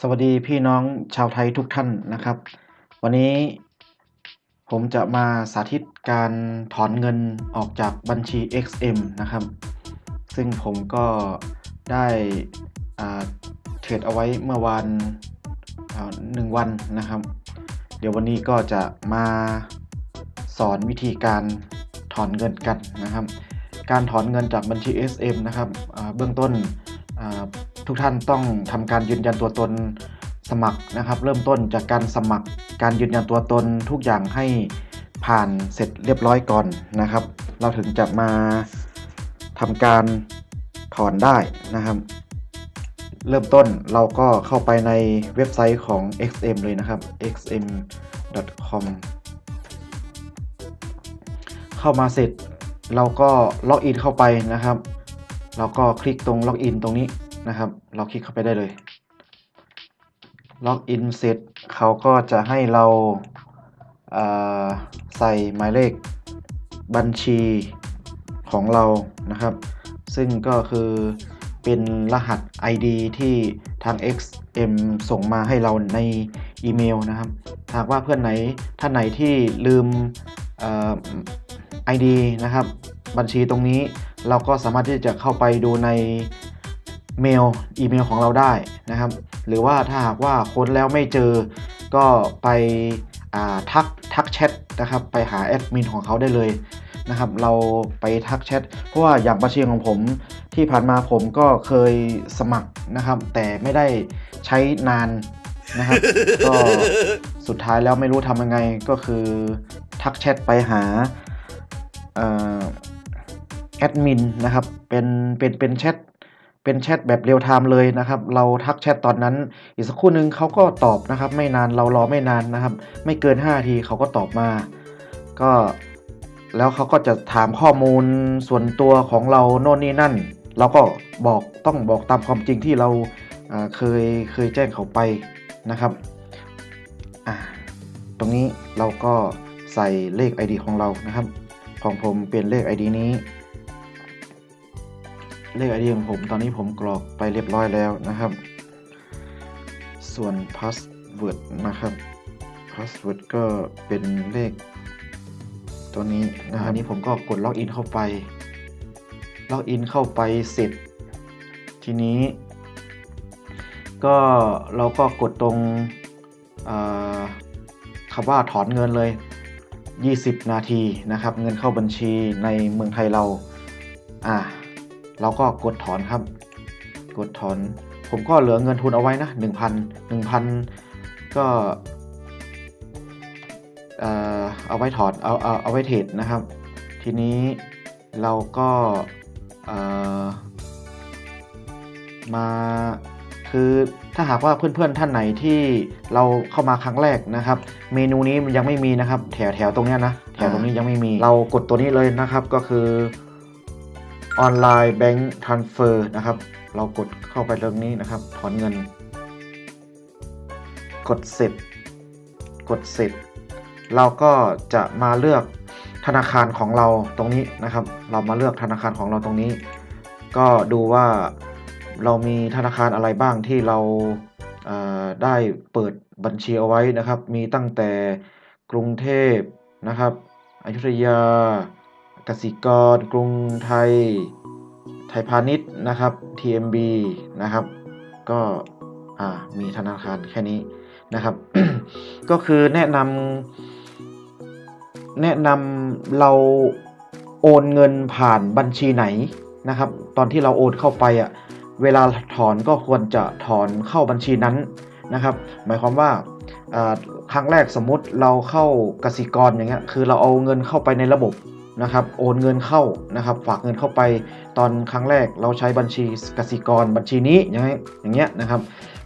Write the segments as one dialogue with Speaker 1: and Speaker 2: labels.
Speaker 1: สวัสดีพี่น้องชาวไทยทุกท่านนะครับ วันนี้ผมจะมาสาธิตการถอนเงินออกจากบัญชี XM นะครับ ซึ่งผมก็ได้เทรดเอาไว้เมื่อวานหนึ่งวันนะครับ เดี๋ยววันนี้ก็จะมาสอนวิธีการถอนเงินกันนะครับ การถอนเงินจากบัญชี SM นะครับเบื้องต้น ทุกท่านต้องทำการยืนยันตัวตนสมัครนะครับ เริ่มต้นจากการสมัครการยืนยันตัวตนทุกอย่างให้ผ่านเสร็จเรียบร้อยก่อนนะครับ เราถึงจะมาทำการถอนได้นะครับ เริ่มต้นเราก็เข้าไปในเว็บไซต์ของ XM เลยนะครับ xm.com เข้ามาเสร็จเราก็ล็อกอินเข้าไปนะครับ เราก็คลิกตรงล็อกอินตรงนี้ นะครับ เราคลิกเข้าไปได้เลยล็อกอินเสร็จเขาก็จะให้เราเอ่อใส่หมายเลขบัญชีของเรานะครับ ซึ่งก็คือเป็นรหัส ID ที่ทาง XM ส่งมาให้เราในอีเมลนะครับหากว่าเพื่อนไหนท่านไหนที่ลืมเอ่อ ID นะครับ บัญชีตรงนี้เราก็สามารถที่จะเข้าไปดูใน เมลอีเมลของเราได้นะครับ หรือว่าถ้าหากว่าค้นแล้วไม่เจอก็ไปอ่าทักทักแชทนะครับไปหาแอดมินของเขาได้เลยนะครับ เราไปทักแชทเพราะว่าอย่างบัญชีของผมที่ผ่านมาผมก็เคยสมัครนะครับ แต่ไม่ได้ใช้นานนะครับ ก็สุดท้ายแล้วไม่รู้ทำยังไงก็คือทักแชทไปหาเอ่อแอดมินนะครับเป็นเป็นเป็นแชท เป็นแชทแบบเรียลไทม์เลยนะครับ เราทักแชทตอนนั้น อีกสักครู่นึงเขาก็ตอบนะครับ ไม่นานเรารอไม่นานนะครับ ไม่เกิน5นาทีเขาก็ตอบมา ก็แล้วเขาก็จะถามข้อมูลส่วนตัวของเราโน่นนี่นั่น เราก็บอกต้องบอกตามความจริงที่เราเคยเคยแจ้งเขาไปนะครับอ่าตรงนี้เราก็ใส่เลข ID ของเรานะครับ ของผมเป็นเลข ID นี้ เลข ID ของผมตอนนี้ผมกรอกไปเรียบร้อยแล้วนะครับ ส่วน password นะครับ password ก็เป็นเลขตัวนี้นะครับนี้ผมก็กดล็อกอินเข้าไป ล็อกอินเข้าไปเสร็จ ทีนี้ ก็เราก็กดตรงอ่าคำว่าถอนเงินเลย 20 นาทีนะครับ เงินเข้าบัญชีในเมืองไทยเรา อ่า เราก็กดถอนครับ กดถอน ผมก็เหลือเงินทุนเอาไว้นะ 1,000 1,000 ก็เอ่อเอาไว้ถอนเอาเอาเอาไว้เทรดนะครับ ทีนี้เราก็เอ่อมาคือถ้าหากว่าเพื่อนๆท่านไหนที่เราเข้ามาครั้งแรกนะครับ เมนูนี้มันยังไม่มีนะครับ แถวแถวตรงเนี้ยนะแถวตรงนี้ยังไม่มี เรากดตัวนี้เลยนะครับก็คือ ออนไลน์แบงก์ทรานเฟอร์นะครับ เรากดเข้าไปตรงนี้นะครับ ถอนเงิน กดเสร็จ กดเสร็จ เราก็จะมาเลือกธนาคารของเราตรงนี้นะครับ เรามาเลือกธนาคารของเราตรงนี้ ก็ดูว่าเรามีธนาคารอะไรบ้างที่เราเอ่อได้เปิดบัญชีเอาไว้นะครับ มีตั้งแต่กรุงเทพนะครับ อยุธยา กสิกร กรุงไทย ไทยพาณิชย์นะครับ TMB นะครับ ก็มีธนาคารแค่นี้นะครับ ก็คือแนะนำแนะนำเราโอนเงินผ่านบัญชีไหนนะครับ ตอนที่เราโอนเข้าไปอะ่ะเวลาถอนก็ควรจะถอนเข้าบัญชีนั้นนะครับ หมายความว่าอ่าครั้งแรกสมมุติเราเข้ากสิกรอย่างเงี้ยคือเราเอาเงินเข้าไปในระบบ นะครับโอนเงินเข้านะครับ ฝากเงินเข้าไปตอนครั้งแรกเราใช้บัญชีกสิกรบัญชีนี้อย่างเงี้ยอย่างเงี้ยนะครับ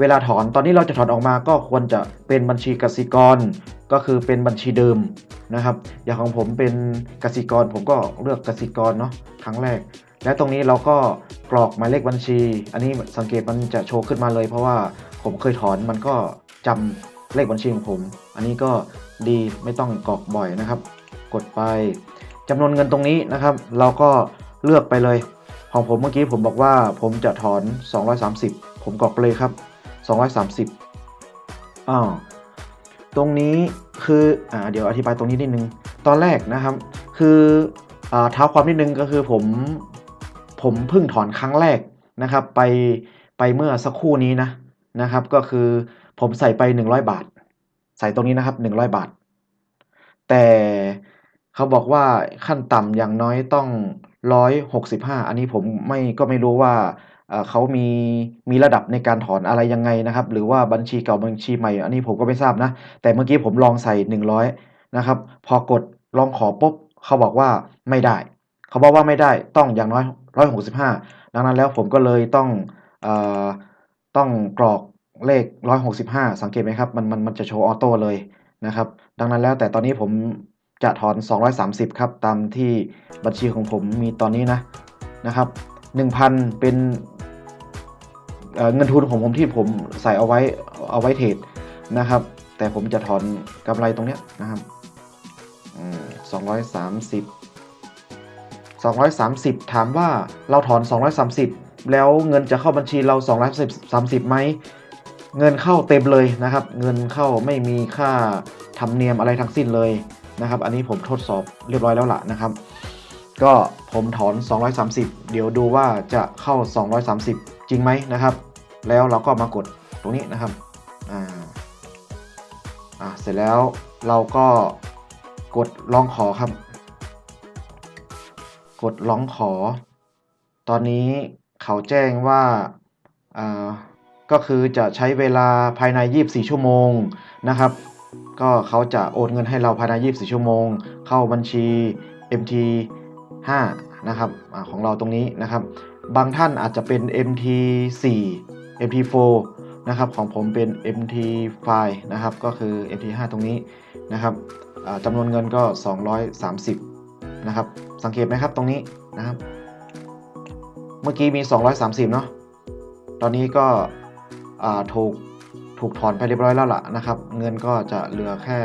Speaker 1: เวลาถอนตอนนี้เราจะถอนออกมาก็ควรจะเป็นบัญชีกสิกร ก็คือเป็นบัญชีเดิมนะครับ อย่างของผมเป็นกสิกรผมก็เลือกกสิกรเนาะครั้งแรก และตรงนี้เราก็กรอกหมายเลขบัญชี อันนี้สังเกตมันจะโชว์ขึ้นมาเลย เพราะว่าผมเคยถอนมันก็จำเลขบัญชีของผม อันนี้ก็ดีไม่ต้องกรอกบ่อยนะครับ กดไป จำนวนเงินตรงนี้นะครับ เราก็เลือกไปเลย ของผมเมื่อกี้ผมบอกว่าผมจะถอน 230 ผมกรอกไปเลยครับ 230อ้าวตรงนี้คืออ่าเดี๋ยวอธิบายตรงนี้นิดนึง ตอนแรกนะครับ คืออ่าเท้าความนิดนึงก็คือผมผมเพิ่งถอนครั้งแรกนะครับ ไปไปเมื่อสักครู่นี้นะนะครับ ก็คือผมใส่ไป 100 บาท ใส่ตรงนี้นะครับ 100 บาท แต่ เขาบอกว่าขั้นต่ำอย่างน้อยต้อง 165 อันนี้ผมไม่ก็ไม่รู้ว่าเขามีมีระดับในการถอนอะไรยังไงนะครับ หรือว่าบัญชีเก่าบัญชีใหม่ อันนี้ผมก็ไม่ทราบนะ แต่เมื่อกี้ผมลองใส่ 100 นะครับ พอกดลองขอปุ๊บเขาบอกว่าไม่ได้ เขาบอกว่าไม่ได้ต้องอย่างน้อย 165 ดังนั้นแล้วผมก็เลยต้องอต้องกรอกเลข 165 สังเกตไหมครับ มันมันมันจะโชว์ออโต้เลยนะครับ ดังนั้นแล้วแต่ตอนนี้ผม จะถอน 230 ครับ ตามที่บัญชีของผมมีตอนนี้นะนะครับ 1,000 เป็นเเงินทุนของผมที่ผมใส่เอาไว้เอาไว้เทรดนะครับ แต่ผมจะถอนกำไรตรงเนี้ยนะครับอืม230 230ถามว่าเราถอน230แล้วเงินจะเข้าบัญชีเรา230ไหมเงินเข้าเต็มเลยนะครับ เงินเข้าไม่มีค่าธรรมเนียมอะไรทั้งสิ้นเลย นะครับ อันนี้ผมทดสอบเรียบร้อยแล้วล่ะนะครับ ก็ผมถอน 230 เดี๋ยวดูว่าจะเข้า 230 จริงไหมนะครับ แล้วเราก็มากดตรงนี้นะครับอ่าอ่าเสร็จแล้วเราก็กดลองขอครับ กดร้องขอ ตอนนี้เขาแจ้งว่าอ่าก็คือจะใช้เวลาภายใน 24 ชั่วโมงนะครับ ก็เขาจะโอนเงินให้เราภายใน 24 ชั่วโมง เข้าบัญชี MT 5นะครับอของเราตรงนี้นะครับ บางท่านอาจจะเป็น MT 4 MT 4นะครับ ของผมเป็น MT 5นะครับ ก็คือ MT 5ตรงนี้นะครับจำนวนเงินก็ 230นะครับ สังเกตไหมครับตรงนี้นะครับ เมื่อกี้มี 230 เนาะ ตอนนี้ก็ถูก ถูกถอนไปเรียบร้อยแล้วล่ะนะครับ เงินก็จะเหลือแค่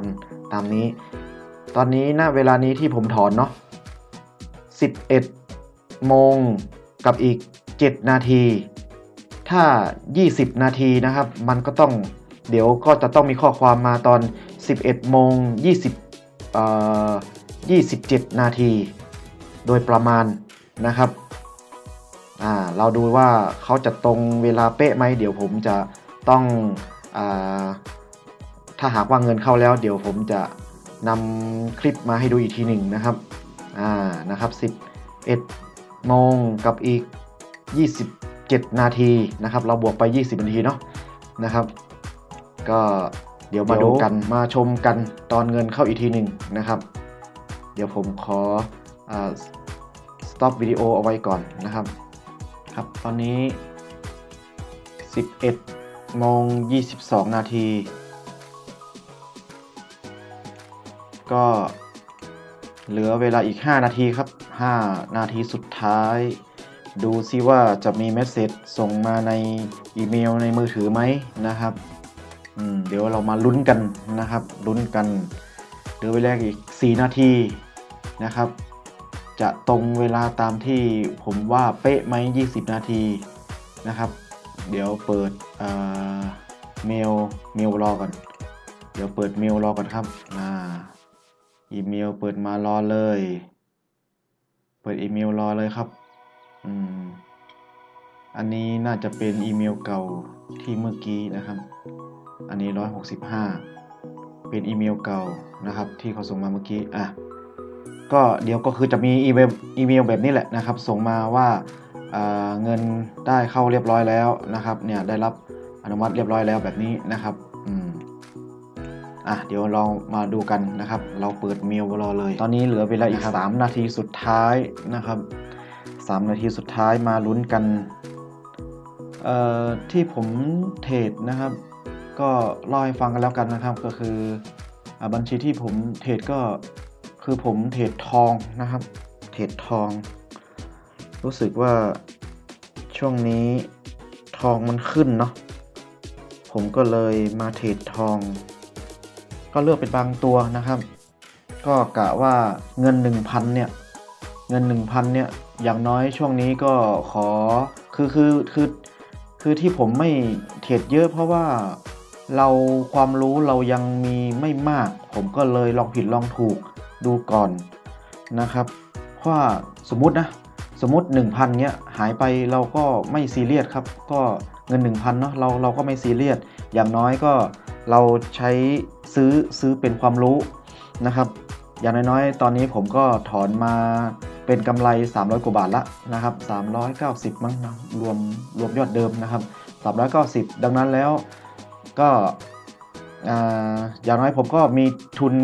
Speaker 1: 1,000 ตามนี้ ตอนนี้ณเวลานี้ที่ผมถอนเนาะ11 โมงกับอีก 7 นาที ถ้า 20 นาทีนะครับ มันก็ต้องเดี๋ยวก็จะต้องมีข้อความมาตอน 11 โมง 20เอ่อ27 นาที โดยประมาณนะครับ อ่า เราดูว่าเขาจะตรงเวลาเป๊ะไหม เดี๋ยวผมจะ ต้องอถ้าหากว่าเงินเข้าแล้ว เดี๋ยวผมจะนำคลิปมาให้ดูอีกทีหนึ่งนะครับอ่านะครับ11โมงกับอีก 27 นาทีนะครับ เราบวกไป 20 นาทีเนาะนะครับ ก็เดี๋ยวมาดูกันมาชมกันตอนเงินเข้าอีกทีหนึ่งนะครับ เดี๋ยวผมขออ stop วิดีโอเอาไว้ก่อนนะครับ ครับตอนนี้ 11 โมง 22 นาที ก็เหลือเวลาอีก 5 นาทีครับ 5 นาทีสุดท้าย ดูซิว่าจะมีเมสเซจส่งมาในอีเมลในมือถือไหมนะครับเดี๋ยวเรามาลุ้นกันนะครับลุ้นกันเหลือเวลาอีก 4 นาทีนะครับ จะตรงเวลาตามที่ผมว่าเป๊ะไหม20 นาทีนะครับ เดี๋ยวเปิดเอ่อเมลเมลรอก่อน เดี๋ยวเปิดเมลรอก่อนครับอ่าอีเมลเปิดมารอเลย เปิดอีเมลรอเลยครับอืมอันนี้น่าจะเป็นอีเมลเก่าที่เมื่อกี้นะครับ อันนี้ 165 เป็นอีเมลเก่านะครับ ที่เขาส่งมาเมื่อกี้อะก็เดี๋ยวก็คือจะมีอีเมลอีเมลแบบนี้แหละนะครับ ส่งมาว่า เอ่อเงินได้เข้าเรียบร้อยแล้วนะครับเนี่ยได้รับอนุมัติเรียบร้อยแล้วแบบนี้นะครับอืมอะเดี๋ยวเรามาดูกันนะครับ เราเปิดเมลรอเลย ตอนนี้เหลือเวลาอีก 3 นาทีสุดท้ายนะครับ 3 นาทีสุดท้ายมาลุ้นกันเอ่อที่ผมเทรดนะครับ ก็เล่าให้ฟังกันแล้วกันนะครับก็คืออาบัญชีที่ผมเทรดก็คือผมเทรดทองนะครับ เทรดทอง รู้สึกว่าช่วงนี้ทองมันขึ้นเนาะผมก็เลยมาเทรดทอง ก็เลือกเป็นบางตัวนะครับ ก็กะว่าเงิน 1,000เนี่ยเงิน 1,000เนี่ยอย่างน้อยช่วงนี้ก็ขอคือคือคือคคือที่ผมไม่เทรดเยอะเพราะว่าเราความรู้เรายังมีไม่มาก ผมก็เลยลองผิดลองถูกดูก่อนนะครับ เพราะว่าสมมุตินะ สมมติ 1,000เนี้ยหายไปเราก็ไม่ซีเรียสครับ ก็เงิน 1,000เนาะเราเราก็ไม่ซีเรียสอย่างน้อยก็เราใช้ซื้อซื้อเป็นความรู้นะครับ อย่างน้อยๆ ตอนนี้ผมก็ถอนมาเป็นกำไร 300 กว่าบาทละนะครับ 390 มั้งนะรวมรวมยอดเดิมนะครับ 390 ดังนั้นแล้วก็อ่าอย่างน้อยผมก็มีทุน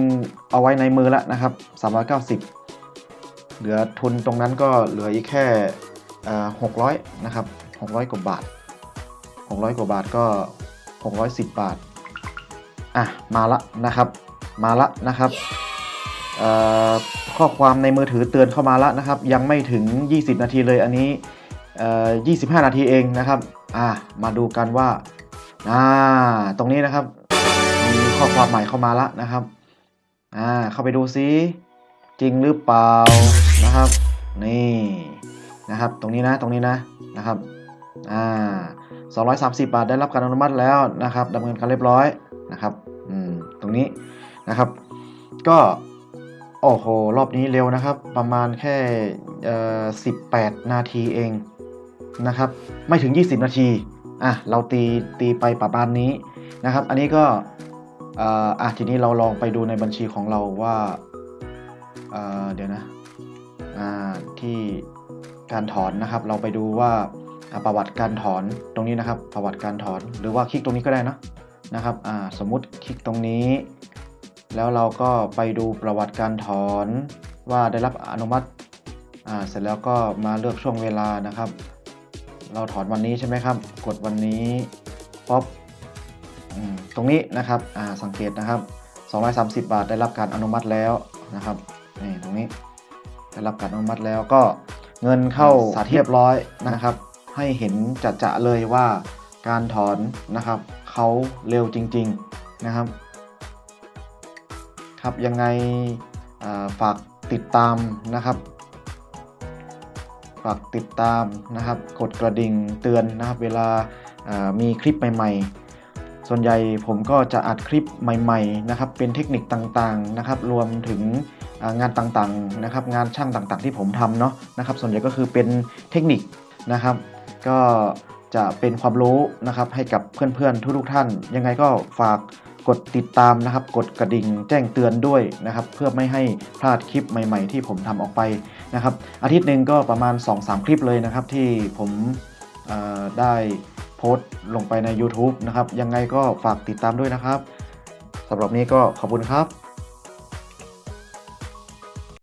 Speaker 1: เอาไว้ในมือแล้วนะครับ 390 เหลือทุนตรงนั้นก็เหลืออีกแค่หกร้อยนะครับหกร้อยกว่าบาทหกร้อยกว่าบาทก็หกร้อยสิบบาทอะมาละนะครับ มาละนะครับข้อความในมือถือเตือนเข้ามาละนะครับ ยังไม่ถึง 20 นาทีเลยอันนี้เอ่อ25 นาทีเองนะครับอะมาดูกันว่าอ่าตรงนี้นะครับมีข้อความใหม่เข้ามาละนะครับอ่าเข้าไปดูซิจริงหรือเปล่า นะครับ นี่นะครับ ตรงนี้นะตรงนี้นะนะครับอ่า230 บาทได้รับการอนุมัติแล้วนะครับดำเนินการเรียบร้อยนะครับอืมตรงนี้นะครับ ก็โอ้โหรอบนี้เร็วนะครับ ประมาณแค่เอ่อ18 นาทีเองนะครับ ไม่ถึง 20 นาทีอะเราตีตีไปประมาณนี้นะครับ อันนี้ก็เอ่ออะทีนี้เราลองไปดูในบัญชีของเราว่าเอ่อเดี๋ยวนะ ที่การถอนนะครับ เราไปดูว่าประวัติการถอนตรงนี้นะครับ ประวัติการถอน หรือว่าคลิกตรงนี้ก็ได้นะนะครับสมมุติคลิกตรงนี้ แล้วเราก็ไปดูประวัติการถอนว่าได้รับอนุมัติเสร็จแล้วก็มาเลือกช่วงเวลานะครับ เราถอนวันนี้ใช่ไหมครับ กดวันนี้ป๊อปตรงนี้นะครับสังเกตนะครับ 230 บาทได้รับการอนุมัติแล้วนะครับนี่ตรงนี้ ได้รับการอนุมัติแล้วก็เงินเข้าสาธิตเรียบร้อยนะครับ ให้เห็นจะจะๆเลยว่าการถอนนะครับเขาเร็วจริง ๆนะครับ ครับยังไงอ่าฝากติดตามนะครับ ฝากติดตามนะครับ กดกระดิ่งเตือนนะครับ เวลาอ่ามีคลิปใหม่ๆ ส่วนใหญ่ผมก็จะอัดคลิปใหม่ ๆนะครับ เป็นเทคนิคต่างๆนะครับ รวมถึงอ่า งานต่างๆนะครับงานช่างต่างๆที่ผมทำเนาะนะครับส่วนใหญ่ก็คือเป็นเทคนิคนะครับ ก็จะเป็นความรู้นะครับให้กับเพื่อนๆทุกๆท่าน ยังไงก็ฝากกดติดตามนะครับ กดกระดิ่งแจ้งเตือนด้วยนะครับ เพื่อไม่ให้พลาดคลิปใหม่ ๆ ที่ผมทำออกไปนะครับ อาทิตย์หนึ่งก็ประมาณ 2-3 คลิปเลยนะครับ ที่ผมได้โพสต์ลงไปใน YouTube นะครับ ยังไงก็ฝากติดตามด้วยนะครับสำหรับนี้ก็ขอบคุณครับ